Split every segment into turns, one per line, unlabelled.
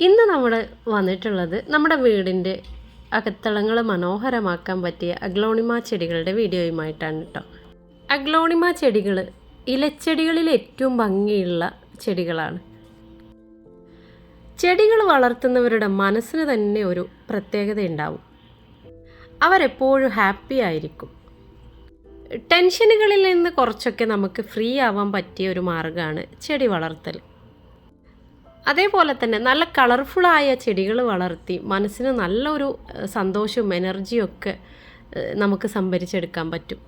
ഇന്ന് നമ്മൾ വന്നിട്ടുള്ളത് നമ്മുടെ വീടിന്റെ അകത്തളങ്ങൾ മനോഹരമാക്കാൻ പറ്റിയ അഗ്ലോണിമ ചെടികളുടെ വീഡിയോയുമായിട്ടാണ് കേട്ടോ. അഗ്ലോണിമ ചെടികൾ ഇലച്ചെടികളിൽ ഏറ്റവും ഭംഗിയുള്ള ചെടികളാണ്. ചെടികൾ വളർത്തുന്നവരുടെ മനസ്സിന് തന്നെ ഒരു പ്രത്യേകത ഉണ്ടാവും. അവരെപ്പോഴും ഹാപ്പി ആയിരിക്കും. ടെൻഷനുകളിൽ നിന്ന് കുറച്ചൊക്കെ നമുക്ക് ഫ്രീ ആവാൻ പറ്റിയ ഒരു മാർഗമാണ് ചെടി വളർത്തൽ. അതേപോലെ തന്നെ നല്ല കളർഫുള്ളായ ചെടികൾ വളർത്തി മനസ്സിന് നല്ലൊരു സന്തോഷവും എനർജിയും ഒക്കെ നമുക്ക് സംഭരിച്ചെടുക്കാൻ പറ്റും.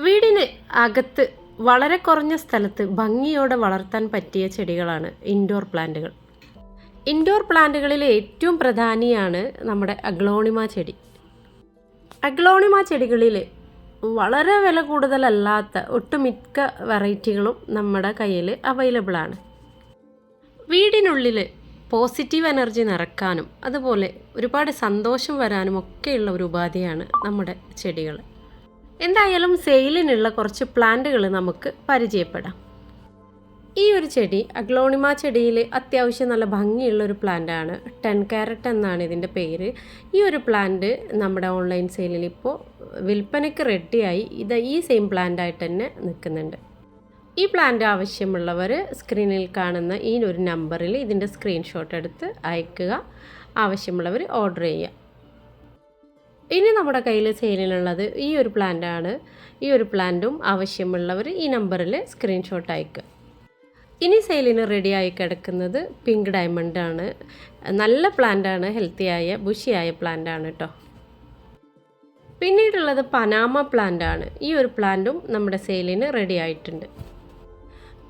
വീടിന് അകത്ത് വളരെ കുറഞ്ഞ സ്ഥലത്ത് ഭംഗിയോടെ വളർത്താൻ പറ്റിയ ചെടികളാണ് ഇൻഡോർ പ്ലാന്റുകൾ ഇൻഡോർ പ്ലാന്റുകളിൽ ഏറ്റവും പ്രധാനിയാണ് നമ്മുടെ അഗ്ലോണിമ ചെടി. അഗ്ലോണിമ ചെടികളിൽ വളരെ വില കൂടുതലല്ലാത്ത ഒട്ടുമിക്ക വെറൈറ്റികളും നമ്മുടെ കയ്യിൽ അവൈലബിൾ ആണ്. വീടിനുള്ളിൽ പോസിറ്റീവ് എനർജി നിറക്കാനും അതുപോലെ ഒരുപാട് സന്തോഷം വരാനും ഒക്കെയുള്ള ഒരു ഉപാധിയാണ് നമ്മുടെ ചെടികൾ എന്തായാലും സെയിലിനുള്ള കുറച്ച് പ്ലാന്റുകൾ നമുക്ക് പരിചയപ്പെടാം. ഈ ഒരു ചെടി അഗ്ലോണിമ ചെടിയിൽ അത്യാവശ്യം നല്ല ഭംഗിയുള്ള ഒരു പ്ലാന്റാണ്. ടെൻ കാരറ്റ് എന്നാണ് ഇതിന്റെ പേര്. ഈ ഒരു പ്ലാന്റ് നമ്മുടെ ഓൺലൈൻ സെയിലിൽ ഇപ്പോൾ വിൽപ്പനയ്ക്ക് റെഡിയായി. ഇത് ഈ സെയിം പ്ലാന്റ് ആയിട്ട് തന്നെ നിൽക്കുന്നുണ്ട്. ഈ പ്ലാന്റ് ആവശ്യമുള്ളവർ സ്ക്രീനിൽ കാണുന്ന ഈ ഒരു നമ്പറിൽ ഇതിന്റെ സ്ക്രീൻഷോട്ട് എടുത്ത് അയക്കുക. ആവശ്യമുള്ളവർ ഓർഡർ ചെയ്യുക. ഇനി നമ്മുടെ കയ്യിൽ സെയിലിനുള്ളത് ഈ ഒരു പ്ലാന്റാണ് ഈ ഒരു പ്ലാന്റും ആവശ്യമുള്ളവർ ഈ നമ്പറിൽ സ്ക്രീൻഷോട്ട് അയക്കുക. ഇനി സെയിലിന് റെഡിയായി കിടക്കുന്നത് പിങ്ക് ഡയമണ്ട് ആണ്. നല്ല പ്ലാന്റാണ് ഹെൽത്തിയായ ബുഷിയായ പ്ലാന്റാണ് കേട്ടോ പിന്നീടുള്ളത് പനാമ പ്ലാന്റ് ആണ്. ഈ ഒരു പ്ലാന്റും നമ്മുടെ സെയിലിന് റെഡി ആയിട്ടുണ്ട്.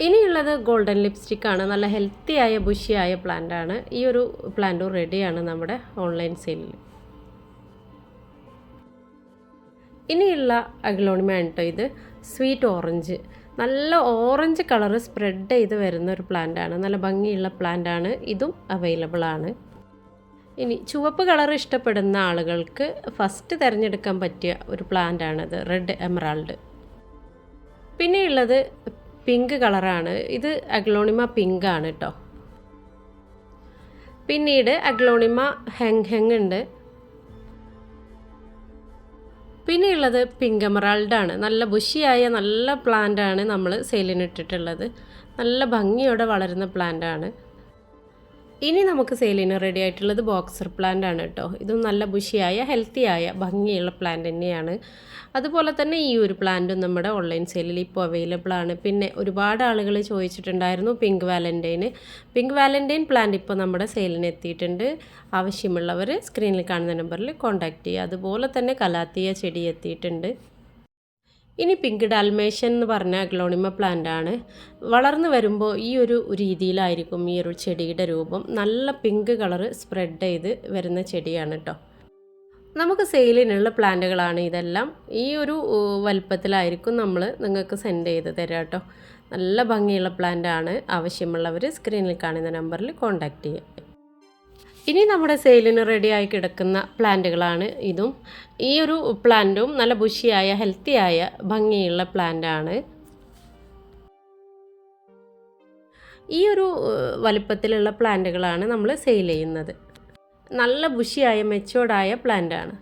ഇനിയുള്ളത് ഗോൾഡൻ ലിപ്സ്റ്റിക് ആണ്. നല്ല ഹെൽത്തി ഹെൽത്തിയായ ബുഷിയായ പ്ലാന്റ് ആണ്. ഈ ഒരു പ്ലാന്റും റെഡിയാണ് നമ്മുടെ ഓൺലൈൻ സെയിലിൽ ഇനിയുള്ള അഗ്ലോണിമയാണ് കേട്ടോ ഇത്. സ്വീറ്റ് ഓറഞ്ച് നല്ല ഓറഞ്ച് കളർ സ്പ്രെഡ് ചെയ്ത് വരുന്ന ഒരു പ്ലാന്റ് ആണ്. നല്ല ഭംഗിയുള്ള പ്ലാന്റ് ആണ്. ഇതും അവൈലബിൾ ആണ്. ഇനി ചുവപ്പ് കളർ ഇഷ്ടപ്പെടുന്ന ആളുകൾക്ക് ഫസ്റ്റ് തിരഞ്ഞെടുക്കാൻ പറ്റിയ ഒരു പ്ലാന്റ് ആണത് റെഡ് എമറാൾഡ് പിന്നെയുള്ളത് പിങ്ക് കളറാണ്. ഇത് അഗ്ലോണിമ പിങ്ക് ആണ് കേട്ടോ പിന്നീട് അഗ്ലോണിമ ഹെങ് ഹെങ് ഉണ്ട്. പിന്നെയുള്ളത് പിങ്ക് ആണ്. നല്ല ബുഷിയായ നല്ല പ്ലാന്റ് ആണ് നമ്മൾ സെയിലിനിട്ടിട്ടുള്ളത്. നല്ല ഭംഗിയോടെ വളരുന്ന പ്ലാന്റ് ആണ്. ഇനി നമുക്ക് സെയിലിന് റെഡി ആയിട്ടുള്ളത് ബോക്സർ പ്ലാന്റ് ആണ് കേട്ടോ ഇതും നല്ല ബുഷിയായ ഹെൽത്തിയായ ഭംഗിയുള്ള പ്ലാന്റ് തന്നെയാണ്. അതുപോലെ തന്നെ ഈ ഒരു പ്ലാന്റും നമ്മുടെ ഓൺലൈൻ സെയിലിൽ ഇപ്പോൾ അവൈലബിൾ ആണ്. പിന്നെ ഒരുപാട് ആളുകൾ ചോദിച്ചിട്ടുണ്ടായിരുന്നു പിങ്ക് വാലന്റൈന് പിങ്ക് വാലന്റൈൻ പ്ലാന്റ് ഇപ്പോൾ നമ്മുടെ സെയിലിന് എത്തിയിട്ടുണ്ട്. ആവശ്യമുള്ളവർ സ്ക്രീനിൽ കാണുന്ന നമ്പറിൽ കോൺടാക്റ്റ് ചെയ്യുക. അതുപോലെ തന്നെ കലാത്തിയ ചെടി എത്തിയിട്ടുണ്ട്. ഇനി പിങ്ക് ഡാൽമേഷൻ എന്ന് പറഞ്ഞ ഗ്ലോണിമ പ്ലാന്റ് ആണ്. വളർന്നു വരുമ്പോൾ ഈ ഒരു രീതിയിലായിരിക്കും ഈ ഒരു ചെടിയുടെ രൂപം. നല്ല പിങ്ക് കളറ് സ്പ്രെഡ് ചെയ്ത് വരുന്ന ചെടിയാണ് കേട്ടോ നമുക്ക് സെയിലിനുള്ള പ്ലാന്റുകളാണ് ഇതെല്ലാം. ഈ ഒരു വലുപ്പത്തിലായിരിക്കും നമ്മൾ നിങ്ങൾക്ക് സെൻഡ് ചെയ്ത് തരാം കേട്ടോ നല്ല ഭംഗിയുള്ള പ്ലാന്റ് ആണ്. ആവശ്യമുള്ളവർ സ്ക്രീനിൽ കാണുന്ന നമ്പറിൽ കോൺടാക്റ്റ് ചെയ്യുക ഇനി നമ്മുടെ സെയിലിന് റെഡിയായി കിടക്കുന്ന പ്ലാന്റുകളാണ് ഇതും. ഈ ഒരു പ്ലാന്റും നല്ല ബുഷിയായ ഹെൽത്തിയായ ഭംഗിയുള്ള പ്ലാന്റാണ്. ഈ ഒരു വലിപ്പത്തിലുള്ള പ്ലാന്റുകളാണ് നമ്മൾ സെയിൽ ചെയ്യുന്നത്. നല്ല ബുഷിയായ മെച്ചോർഡായ പ്ലാന്റാണ്.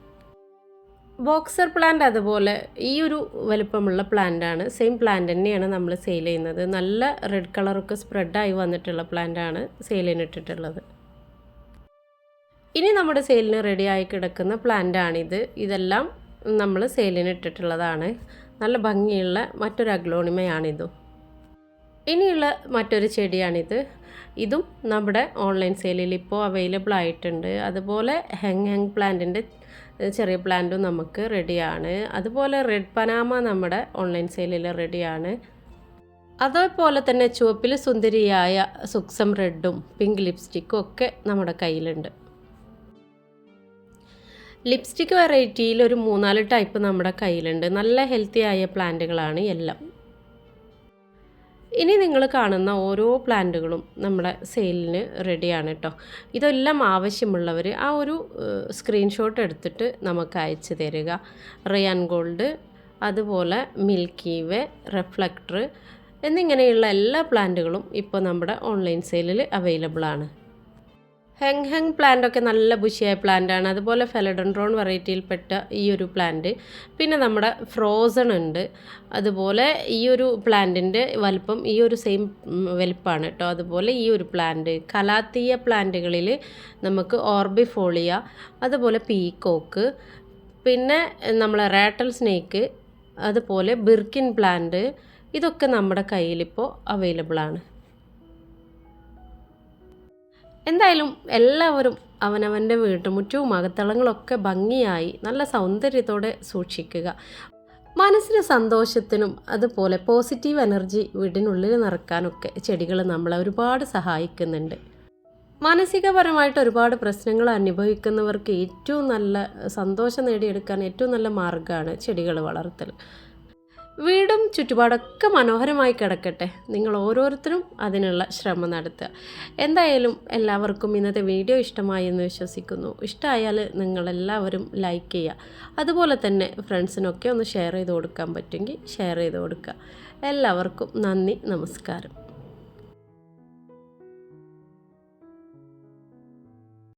ബോക്സർ പ്ലാന്റ് അതുപോലെ ഈ ഒരു വലിപ്പമുള്ള പ്ലാന്റാണ്. സെയിം പ്ലാന്റ് തന്നെയാണ് നമ്മൾ സെയിൽ ചെയ്യുന്നത്. നല്ല റെഡ് കളറൊക്കെ സ്പ്രെഡായി വന്നിട്ടുള്ള പ്ലാന്റാണ് ആണ് ചെയ്തിട്ടുള്ളത് ഇനി നമ്മുടെ സെയിലിന് റെഡിയായി കിടക്കുന്ന പ്ലാന്റ് ആണിത്. ഇതെല്ലാം നമ്മൾ സെയിലിന് ഇട്ടിട്ടുള്ളതാണ്. നല്ല ഭംഗിയുള്ള മറ്റൊരു അഗ്ലോണിമയാണിതും. ഇനിയുള്ള മറ്റൊരു ചെടിയാണിത്. ഇതും നമ്മുടെ ഓൺലൈൻ സെയിലിൽ ഇപ്പോൾ അവൈലബിൾ ആയിട്ടുണ്ട്. അതുപോലെ ഹെങ് ഹെങ് പ്ലാന്റിന്റെ ചെറിയ പ്ലാന്റും നമുക്ക് റെഡിയാണ് അതുപോലെ റെഡ് പനാമ നമ്മുടെ ഓൺലൈൻ സെയിലിൽ റെഡിയാണ് അതേപോലെ തന്നെ ചുവപ്പിൽ സുന്ദരിയായ സുക്സം റെഡും പിങ്ക് ലിപ്സ്റ്റിക്കും ഒക്കെ നമ്മുടെ കയ്യിലുണ്ട്. ലിപ്സ്റ്റിക് വെറൈറ്റിയിൽ ഒരു മൂന്നാൽ ടൈപ്പ് നമ്മുടെ കയ്യിലുണ്ട്. നല്ല ഹെൽത്തി ആയ പ്ലാന്റുകളാണ് എല്ലാം. ഇനി നിങ്ങൾ കാണുന്ന ഓരോ പ്ലാന്റുകളും നമ്മുടെ സെയിലിന് റെഡിയാണ് കേട്ടോ ഇതെല്ലാം ആവശ്യമുള്ളവർ ആ ഒരു സ്ക്രീൻഷോട്ട് എടുത്തിട്ട് നമുക്ക് അയച്ചു തരിക. റിയാൻ ഗോൾഡ് അതുപോലെ മിൽക്കി വേ റിഫ്ലക്ടർ എന്നിങ്ങനെയുള്ള എല്ലാ പ്ലാന്റുകളും ഇപ്പോൾ നമ്മുടെ ഓൺലൈൻ സെയിലിൽ അവൈലബിൾ ആണ്. ഹെങ് ഹെങ് പ്ലാന്റ് ഒക്കെ നല്ല ബുഷിയായ പ്ലാന്റ് ആണ് അതുപോലെ ഫെലഡൻഡ്രോൺ വെറൈറ്റിയിൽപ്പെട്ട ഈ ഒരു പ്ലാന്റ്. പിന്നെ നമ്മുടെ ഫ്രോസൺ ഉണ്ട്. അതുപോലെ ഈ ഒരു പ്ലാന്റിന്റെ വലിപ്പം ഈ ഒരു സെയിം വലിപ്പമാണ് കേട്ടോ. അതുപോലെ ഈ ഒരു പ്ലാന്റ്. കലാത്തീയ പ്ലാന്റുകളിൽ നമുക്ക് ഓർബിഫോളിയ അതുപോലെ പീക്കോക്ക് പിന്നെ നമ്മളെ റാട്ടൽ സ്നേക്ക് അതുപോലെ ബിർക്കിൻ പ്ലാന്റ്. ഇതൊക്കെ നമ്മുടെ കയ്യിലിപ്പോൾ അവൈലബിൾ ആണ് എന്തായാലും എല്ലാവരും അവനവന്റെ വീട്ടുമുറ്റവും അകത്തളങ്ങളൊക്കെ ഭംഗിയായി നല്ല സൗന്ദര്യത്തോടെ സൂക്ഷിക്കുക. മനസ്സിന് സന്തോഷത്തിനും അതുപോലെ പോസിറ്റീവ് എനർജി വീടിനുള്ളിൽ നിറക്കാനൊക്കെ ചെടികൾ നമ്മളെ ഒരുപാട് സഹായിക്കുന്നുണ്ട്. മാനസികപരമായിട്ട് ഒരുപാട് പ്രശ്നങ്ങൾ അനുഭവിക്കുന്നവർക്ക് ഏറ്റവും നല്ല സന്തോഷം നേടിയെടുക്കാൻ ഏറ്റവും നല്ല മാർഗമാണ് ചെടികൾ വളർത്തൽ. വീടും ചുറ്റുപാടൊക്കെ മനോഹരമായി കിടക്കട്ടെ. നിങ്ങൾ ഓരോരുത്തരും അതിനുള്ള ശ്രമം നടത്തുക. എന്തായാലും എല്ലാവർക്കും ഇന്നത്തെ വീഡിയോ ഇഷ്ടമായി എന്ന് വിശ്വസിക്കുന്നു. ഇഷ്ടമായാൽ നിങ്ങളെല്ലാവരും ലൈക്ക് ചെയ്യുക. അതുപോലെ തന്നെ ഫ്രണ്ട്സിനൊക്കെ ഒന്ന് ഷെയർ ചെയ്ത് കൊടുക്കാൻ പറ്റുമെങ്കിൽ ഷെയർ ചെയ്ത് കൊടുക്കുക. എല്ലാവർക്കും നന്ദി നമസ്കാരം.